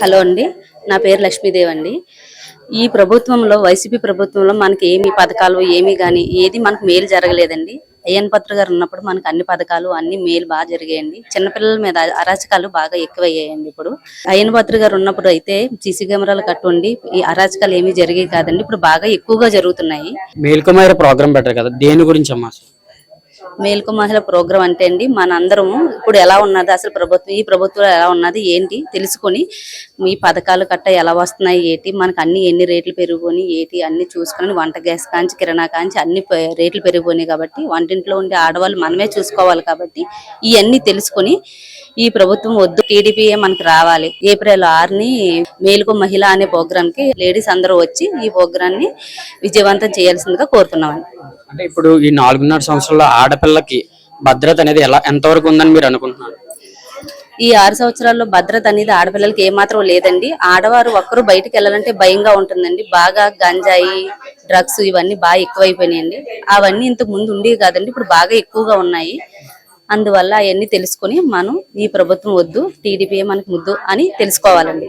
Hello అండి. నా పేరు లక్ష్మీదేవ్ అండి. ఈ ప్రభుత్వంలో వైసీపీ ప్రభుత్వంలో మనకి ఏమి పథకాలు ఏమి కానీ ఏది మనకు మేలు జరగలేదండి. అయ్యన్ పత్ర గారు ఉన్నప్పుడు మనకు అన్ని పథకాలు అన్ని మేలు బాగా జరిగాయండి. చిన్నపిల్లల మీద అరాచకాలు బాగా ఎక్కువయ్యాయండి ఇప్పుడు. అయ్యన్ పత్ర గారు ఉన్నప్పుడు అయితే సీసీ కెమెరాలు కట్టుండి ఈ అరాచకాలు ఏమీ జరిగేవి కాదండి. ఇప్పుడు బాగా ఎక్కువగా జరుగుతున్నాయి. మేల్కొమాయ ప్రోగ్రామ్ బెటర్ కదా దేని గురించి అమ్మా? మేల్కు మహిళ ప్రోగ్రాం అంటే అండి మనందరము ఇప్పుడు ఎలా ఉన్నది అసలు ప్రభుత్వం ఈ ప్రభుత్వం ఎలా ఉన్నది ఏంటి తెలుసుకొని ఈ పథకాలు కట్ట ఎలా వస్తున్నాయి ఏంటి మనకు అన్ని ఎన్ని రేట్లు పెరిగిపోయి ఏంటి అన్ని చూసుకొని వంట గ్యాస్ కాంచి కిరాణా కాంచి అన్ని రేట్లు పెరిగిపోయినాయి కాబట్టి వంటింట్లో ఉండే ఆడవాళ్ళు మనమే చూసుకోవాలి కాబట్టి ఇవన్నీ తెలుసుకొని ఈ ప్రభుత్వం వద్దు టీడీపీ మనకి రావాలి. ఏప్రిల్ ఆరుని మేలుకు మహిళ అనే ప్రోగ్రామ్కి లేడీస్ అందరూ వచ్చి ఈ ప్రోగ్రామ్ని విజయవంతం చేయాల్సిందిగా కోరుతున్నామండి. అంటే ఇప్పుడు ఈ నాలుగున్నర సంవత్సరాల ఆడపిల్లకి భద్రత అనేది ఎలా ఎంతవరకు ఉందని మీరు అనుకుంటున్నారు? ఈ ఆరు సంవత్సరాల్లో భద్రత అనేది ఆడపిల్లలకి ఏమాత్రం లేదండి. ఆడవారు ఒక్కరు బయటకు వెళ్ళాలంటే భయంగా ఉంటుందండి. బాగా గంజాయి డ్రగ్స్ ఇవన్నీ బాగా ఎక్కువైపోయినాయండి. అవన్నీ ఇంతకు ముందు ఉండేవి కాదండి. ఇప్పుడు బాగా ఎక్కువగా ఉన్నాయి. అందువల్ల అవన్నీ తెలుసుకొని మనం ఈ ప్రభుత్వం వద్దు టీడీపీ మనకు ముద్దు అని తెలుసుకోవాలండి.